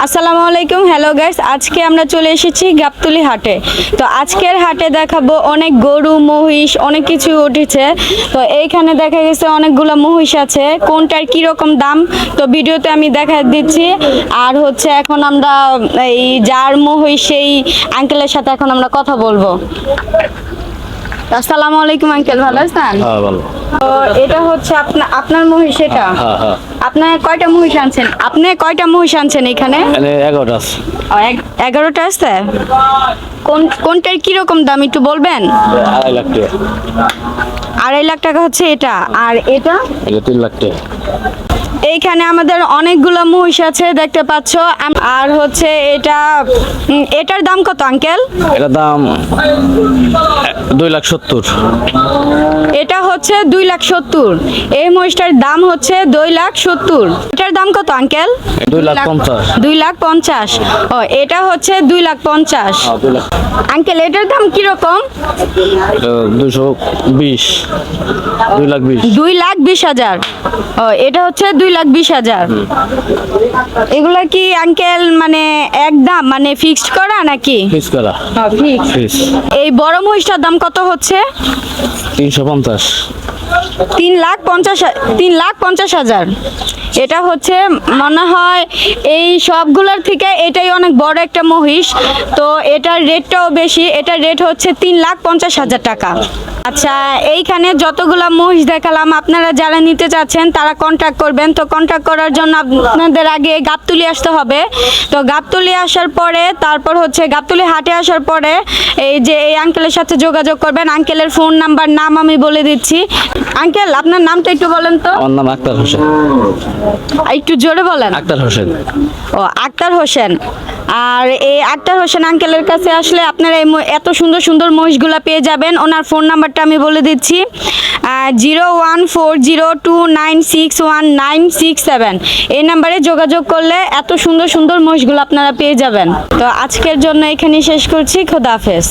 আসসালামু আলাইকুম hello guys আজকে আমরা চলে এসেছি গাবতলি হাটে। তো আজকের হাটে দেখাবো অনেক গরু, মহিষ, অনেক কিছু উঠেছে। তো এইখানে দেখা গেছে অনেকগুলো মহিষ আছে, কোনটার কি রকম দাম? তো ভিডিওতে আমি দেখা দিচ্ছি। আর হচ্ছে এখন আমরা এই যার মহিষ, সেই আঙ্কেলের সাথে এখন আমরা কথা বলব। আসসালামু আলাইকুম আঙ্কেল ভালো আছেন? হ্যাঁ ভালো। এটা হচ্ছে আপনার আপনার মহিষ এটা? হ্যাঁ হ্যাঁ আপনার কয়টা মহিষ আনছেন? আপনি কয়টা মহিষ আনছেন এখানে? এগারোটা আছে। এগারোটা আছে? কোন কোনটার কীরকম দাম একটু বলবেন? আড়াই লাখ টাকা। আড়াই লাখ টাকা হচ্ছে এটা। আর এটা? এটা তিন লাখ টাকা। এইখানে আমাদের অনেকগুলো মহিষ আছে দেখতে পাচ্ছ। আর হচ্ছে এটা এটার দাম কত আঙ্কেল? এটার দাম দুই লাখ সত্তর। এটা হচ্ছে দুই লাখ সত্তর। এই মহিষটার দাম হচ্ছে দুই লাখ সত্তর। এটার দাম কত আঙ্কেল? দুই লাখ পঞ্চাশ। দুই লাখ পঞ্চাশ। ও এটা হচ্ছে দুই লাখ পঞ্চাশ। হ্যাঁ, আঙ্কেল এটার দাম কীরকম? দুশো বিশ। দুই লাখ বিশ। দুই লাখ বিশ হাজার। ও এটা হচ্ছে দুই লাখ বিশ হাজার। এগুলা কি আঙ্কেল মানে একদম মানে ফিক্সড করা নাকি? করা। এই বড় মহিষটার দাম কত হচ্ছে? তিনশো পঞ্চাশ। তিন লাখ পঞ্চাশ তিন লাখ পঞ্চাশ হাজার। এটা হচ্ছে মনে হয় এই সবগুলোর থেকে এটাই অনেক বড় একটা মহিষ। তো এটার রেটটাও বেশি। এটার রেট হচ্ছে তিন লাখ পঞ্চাশ হাজার টাকা। আচ্ছা এইখানে যতগুলা মহিষ দেখালাম, আপনারা যারা নিতে চাচ্ছেন, তারা কন্ট্যাক্ট করবেন। তো কন্ট্যাক্ট করার জন্য আপনাদের আগে গাবতুলি আসতে হবে। তো গাবতুলি আসার পরে, তারপর হচ্ছে গাবতুলি হাটে আসার পরে, এই যে এই আঙ্কেলের সাথে যোগাযোগ করবেন। আঙ্কেলের ফোন নাম্বার নাম আমি বলে দিচ্ছি। আঙ্কেল আপনার নামটা একটু বলেন তো। আমার নাম আক্তার হোসেন। একটু জোরে বলেন। আক্তার হোসেন। ও আক্তার হোসেন। আর এই আক্তার হোসেন আঙ্কেলের কাছে আসলে আপনারা এই এত সুন্দর সুন্দর মহিষগুলো পেয়ে যাবেন। ওনার ফোন নাম্বারটা আমি বলে দিচ্ছি। Zero one four zero two nine six one nine six seven. এই নাম্বারে যোগাযোগ করলে এত সুন্দর সুন্দর মহিষগুলো আপনারা পেয়ে যাবেন। তো আজকের জন্য এখানেই শেষ করছি। খোদাফেজ